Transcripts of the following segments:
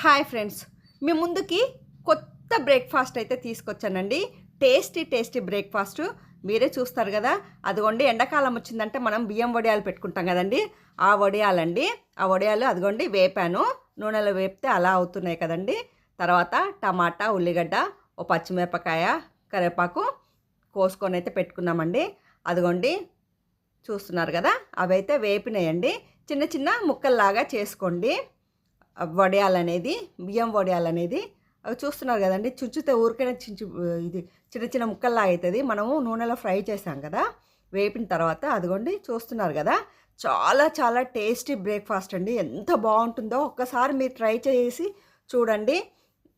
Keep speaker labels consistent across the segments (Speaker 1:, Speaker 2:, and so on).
Speaker 1: Hi friends మీ ముందుకి కొత్త breakfast అయితే తీసుకొచ్చానండి. Tasty tasty breakfast. మీరే చూస్తారు కదా అదిగోండి ఎండాకాలం వచ్చిందంటే మనం బియ్యం వడియాలు పెట్టుకుంటాం కదండి. ఆ వడియాలండి ఆ వడియాలు అదిగోండి వేపాను. నూనెలో వేపితే అలా అవుతున్నాయి కదండి. తర్వాత టమాటా ఉల్లిగడ్డ ఓ పచ్చిమిరపకాయ కరివేపాకు కోసుకొని అయితే పెట్టుకున్నామండి. అదిగోండి చూస్తున్నారు కదా అవి అయితే వేపినాయండి. చిన్న చిన్న ముక్కల్లాగా చేసుకోండి. వడియాలనేది బియ్యం వడియాలనేది అవి చూస్తున్నారు కదండి. చుంచితే ఊరికైనా చించు ఇది చిన్న చిన్న ముక్కల్లా అవుతుంది మనము నూనెలో ఫ్రై చేసాం కదా వేపిన తర్వాత అదిగోండి చూస్తున్నారు కదా. చాలా చాలా టేస్టీ బ్రేక్ఫాస్ట్ అండి. ఎంత బాగుంటుందో ఒక్కసారి మీరు ట్రై చేసి చూడండి.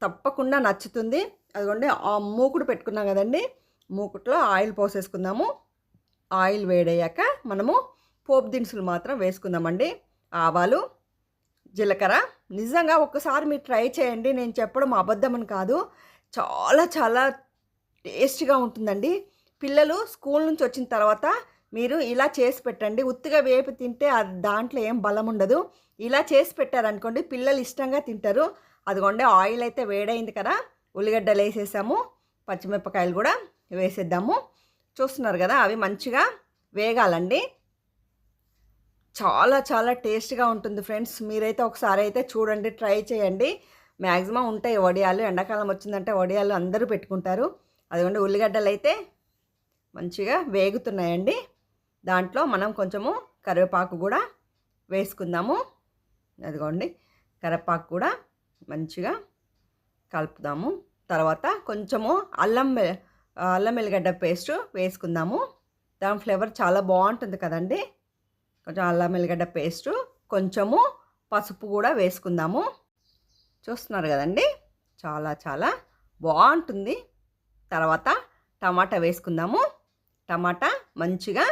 Speaker 1: తప్పకుండా నచ్చుతుంది. అదిగోండి ఆ మూకుడు పెట్టుకున్నాం కదండి. మూకుట్లో ఆయిల్ పోసేసుకుందాము. ఆయిల్ వేడయ్యాక మనము పోపు దినుసులు మాత్రం వేసుకుందామండి. ఆవాలు జీలకర్ర నిజంగా ఒక్కసారి మీరు ట్రై చేయండి. నేను చెప్పడం అబద్ధమని కాదు. చాలా చాలా టేస్ట్గా ఉంటుందండి. పిల్లలు స్కూల్ నుంచి వచ్చిన తర్వాత మీరు ఇలా చేసి పెట్టండి. ఉత్తిగా వేపి తింటే అది దాంట్లో ఏం బలం ఉండదు. ఇలా చేసి పెట్టారనుకోండి పిల్లలు ఇష్టంగా తింటారు. అదిగోండి ఆయిల్ అయితే వేడైంది కదా ఉల్లిగడ్డలు వేసేసాము పచ్చిమిరపకాయలు కూడా వేసేద్దాము. చూస్తున్నారు కదా అవి మంచిగా వేగాలండి. చాలా చాలా టేస్ట్గా ఉంటుంది ఫ్రెండ్స్. మీరైతే ఒకసారి అయితే చూడండి ట్రై చేయండి. మ్యాక్సిమం ఉంటాయి వడియాలు. ఎండాకాలం వచ్చిందంటే వడియాలు అందరూ పెట్టుకుంటారు. అదిగోండి ఉల్లిగడ్డలు అయితే మంచిగా వేగుతున్నాయండి. దాంట్లో మనం కొంచెము కరివేపాకు కూడా వేసుకుందాము. అదిగోండి కరివేపాకు కూడా మంచిగా కలుపుదాము. తర్వాత కొంచెము అల్లం అల్లం వెల్లిగడ్డ పేస్ట్ వేసుకుందాము. దాని ఫ్లేవర్ చాలా బాగుంటుంది కదండి. కొంచెం అల్లం వెల్లిగడ్డ పేస్టు కొంచెము పసుపు కూడా వేసుకుందాము. చూస్తున్నారు కదండి? చాలా చాలా బాగుంటుంది. తర్వాత టమాటా వేసుకుందాము. టమాటా మంచిగా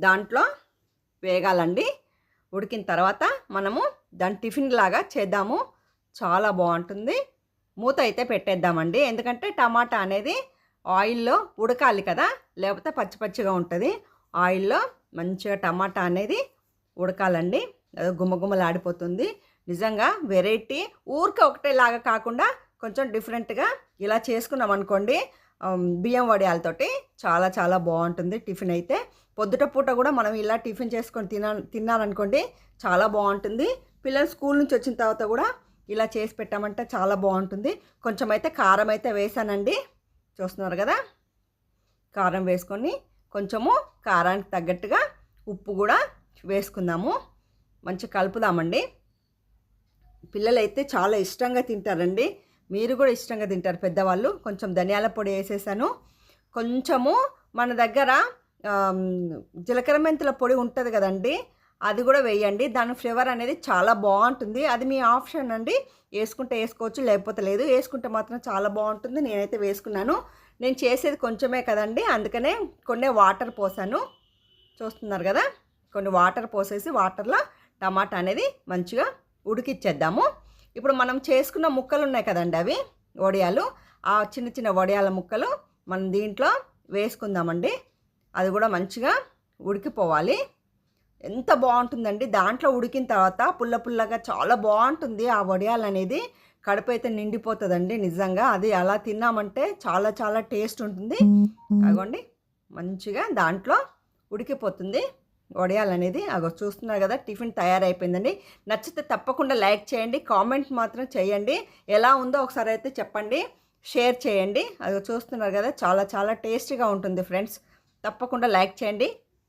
Speaker 1: దాంట్లో వేగాలండి. ఉడికిన తర్వాత మనము దాని టిఫిన్ లాగా చేద్దాము. చాలా బాగుంటుంది. మూత అయితే పెట్టేద్దామండి. ఎందుకంటే టమాటా అనేది ఆయిల్లో ఉడకాలి కదా. లేకపోతే పచ్చి పచ్చిగా ఉంటుంది. ఆయిల్లో మంచిగా టమాటా అనేది ఉడకాలండి. గుమ్మగుమ్మలాడిపోతుంది నిజంగా వెరైటీ ఊరికే ఒకటేలాగా కాకుండా కొంచెం డిఫరెంట్గా ఇలా చేసుకున్నాం అనుకోండి బియ్యం వడియాలతోటి చాలా చాలా బాగుంటుంది టిఫిన్ అయితే. పొద్దుట పూట కూడా మనం ఇలా టిఫిన్ చేసుకొని తిన తిన్నారనుకోండి చాలా బాగుంటుంది. పిల్లలు స్కూల్ నుంచి వచ్చిన తర్వాత కూడా ఇలా చేసి పెట్టామంటే చాలా బాగుంటుంది. కొంచెం అయితే కారం అయితే వేసానండి. చూస్తున్నారు కదా? కారం వేసుకొని కొంచెము కారానికి తగ్గట్టుగా ఉప్పు కూడా వేసుకుందాము. మంచి కలుపుదామండి. పిల్లలైతే చాలా ఇష్టంగా తింటారండి. మీరు కూడా ఇష్టంగా తింటారు పెద్దవాళ్ళు. కొంచెం ధనియాల పొడి వేసేసాను. కొంచెము మన దగ్గర జీలకర్ర మెంతుల పొడి ఉంటుంది కదండి అది కూడా వేయండి. దాని ఫ్లేవర్ అనేది చాలా బాగుంటుంది. అది మీ ఆప్షన్ అండి. వేసుకుంటే వేసుకోవచ్చు లేకపోతే లేదు. వేసుకుంటే మాత్రం చాలా బాగుంటుంది. నేనైతే వేసుకున్నాను. నేను చేసేది కొంచెమే కదండి. అందుకనే కొన్ని వాటర్ పోసాను. చూస్తున్నారు కదా? కొన్ని వాటర్ పోసేసి వాటర్లో టమాటా అనేది మంచిగా ఉడికిచ్చేద్దాము. ఇప్పుడు మనం చేసుకున్న ముక్కలు ఉన్నాయి కదండి అవి వడియాలు. ఆ చిన్న చిన్న వడియాల ముక్కలు మనం దీంట్లో వేసుకుందామండి. అది కూడా మంచిగా ఉడికిపోవాలి. ఎంత బాగుంటుందండి. దాంట్లో ఉడికిన తర్వాత పుల్ల పుల్లగా చాలా బాగుంటుంది. ఆ వడియాలు అనేది కడుపు అయితే నిండిపోతుందండి నిజంగా. అది అలా తిన్నామంటే చాలా చాలా టేస్ట్ ఉంటుంది. అగోండి మంచిగా దాంట్లో ఉడికిపోతుంది. వడియాలనేది. అగో చూస్తున్నారు కదా టిఫిన్ తయారైపోయిందండి. నచ్చితే తప్పకుండా లైక్ చేయండి కామెంట్ మాత్రం చేయండి. ఎలా ఉందో ఒకసారి అయితే చెప్పండి షేర్ చేయండి. అది చూస్తున్నారు కదా చాలా చాలా టేస్టీగా ఉంటుంది ఫ్రెండ్స్. తప్పకుండా లైక్ చేయండి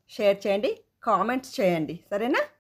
Speaker 1: షేర్ చేయండి కామెంట్స్ చేయండి. సరేనా?